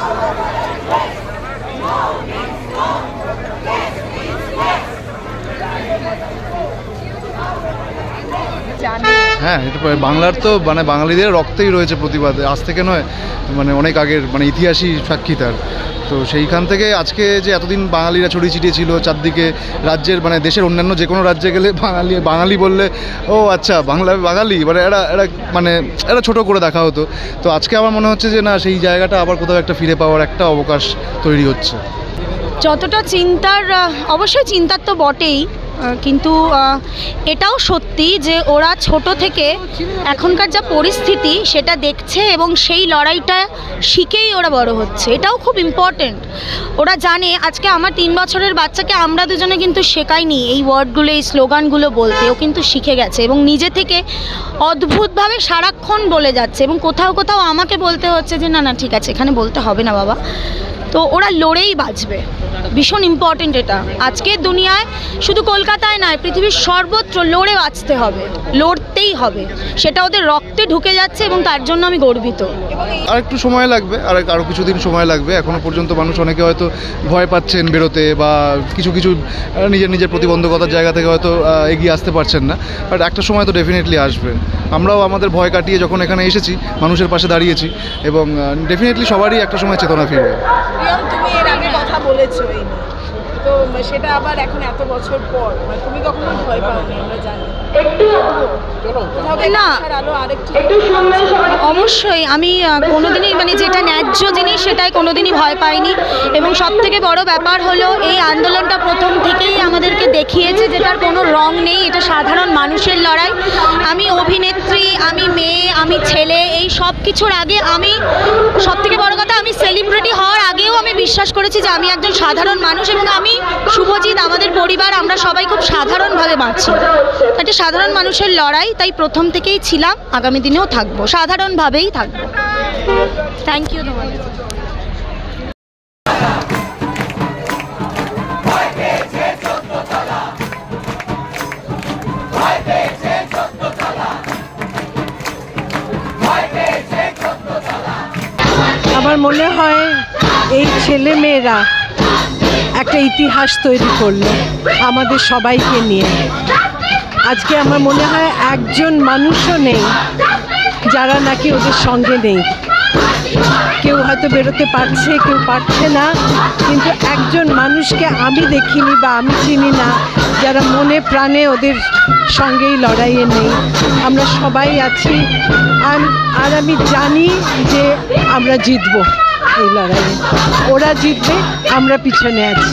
Thank you. হ্যাঁ এটা বাংলার তো মানে বাঙালিদের রক্তেই রয়েছে প্রতিবাদ। আজ থেকে নয় মানে অনেক আগের মানে ইতিহাসই সাক্ষী তার। তো সেইখান থেকে আজকে যে এতদিন বাঙালিরা ছড়িয়ে ছিটিয়ে ছিল চারদিকে রাজ্যের মানে দেশের অন্যান্য যে কোনো রাজ্যে গেলে বাঙালি বাঙালি বললে ও আচ্ছা বাংলা বাঙালি। মানে এরা এরা মানে এরা ছোটো করে দেখা হতো। তো আজকে আমার মনে হচ্ছে যে না সেই জায়গাটা আবার কোথাও একটা ফিরে পাওয়ার একটা অবকাশ তৈরি হচ্ছে। যতটা চিন্তার অবশ্যই চিন্তার তো বটেই। কিন্তু এটাও সত্যি যে ওরা ছোট থেকে এখনকার যা পরিস্থিতি সেটা দেখছে এবং সেই লড়াইটা শিখেই ওরা বড় হচ্ছে। এটাও খুব ইম্পর্টেন্ট ওরা জানে, আজকে আমার তিন বছরের বাচ্চাকে আমরা দুজনে কিন্তু শেখাইনি এই ওয়ার্ডগুলো, এই স্লোগানগুলো বলতে। ও কিন্তু শিখে গেছে এবং নিজে থেকে অদ্ভুতভাবে সারাক্ষণ বলে যাচ্ছে এবং কোথাও কোথাও আমাকে বলতে হচ্ছে যে, না না, ঠিক আছে, এখানে বলতে হবে না বাবা। তো ওরা লড়েই বাঁচবে ভীষণ ইম্পর্টেন্ট এটা। আজকের দুনিয়ায় শুধু কলকাতায় নয়, পৃথিবীর সর্বত্র লড়ে বাঁচতে হবে, লড়তেই হবে। সেটা ওদের রক্তে ঢুকে যাচ্ছে এবং তার জন্য আমি গর্বিত। আর একটু সময় লাগবে, আর আরও কিছুদিন সময় লাগবে। এখনও পর্যন্ত মানুষ অনেকে হয়তো ভয় পাচ্ছেন বেরোতে বা কিছু কিছু নিজের নিজের প্রতিবন্ধকতার জায়গা থেকে হয়তো এগিয়ে আসতে পারছেন না। বাট একটা সময় তো ডেফিনেটলি আসবে। আমরাও আমাদের ভয় কাটিয়ে যখন এখানে এসেছি, মানুষের পাশে দাঁড়িয়েছি এবং ডেফিনেটলি সবারই একটা সময় চেতনা ফিরবে। আগে কথা বলেছ এই তো সেটা আবার এখন এত বছর পর। মানে তুমি কখনো ভয় পাওনি আমরা জানি। না। অবশ্যই আমি কোনোদিনই মানে যেটা ন্যায্য জিনিস সেটাই কোনোদিনই ভয় পাইনি। এবং সব থেকে বড় ব্যাপার হলো এই আন্দোলনটা প্রথম থেকেই আমাদেরকে দেখিয়েছে যেটার কোনো রং নেই এটা সাধারণ মানুষের লড়াই। আমি অভিনেত্রী আমি মেয়ে আমি ছেলে এই সব কিছুর আগে আমি সব থেকে বড় কথা আমি সেলিব্রিটি হওয়ার আমি বিশ্বাস করেছি যে আমি একজন সাধারণ মানুষ এবং আমি শুভজিৎ, আমাদের পরিবার, আমরা সবাই খুব সাধারণভাবে বাঁচি। একটা সাধারণ মানুষের লড়াই, তাই প্রথম থেকেই ছিলাম, আগামী দিনেও থাকব। সাধারণভাবেই থাকব। থ্যাংক ইউ আমার মনে হয় এই ছেলে মেয়েরা একটা ইতিহাস তৈরি করল আমাদের সবাইকে নিয়ে। আজকে আমার মনে হয় একজন মানুষও নেই যারা নাকি ওদের সঙ্গে নেই। কেউ হয়তো বেরোতে পারছে, কেউ পারছে না, কিন্তু একজন মানুষকে আমি দেখিনি বা আমি চিনি না যারা মনে প্রাণে ওদের সঙ্গেই লড়াইয়ে নেই। আমরা সবাই আছি। আর আর আমি জানি যে আমরা জিতব। এই ওরা জিতবে আমরা পিছনে আছি।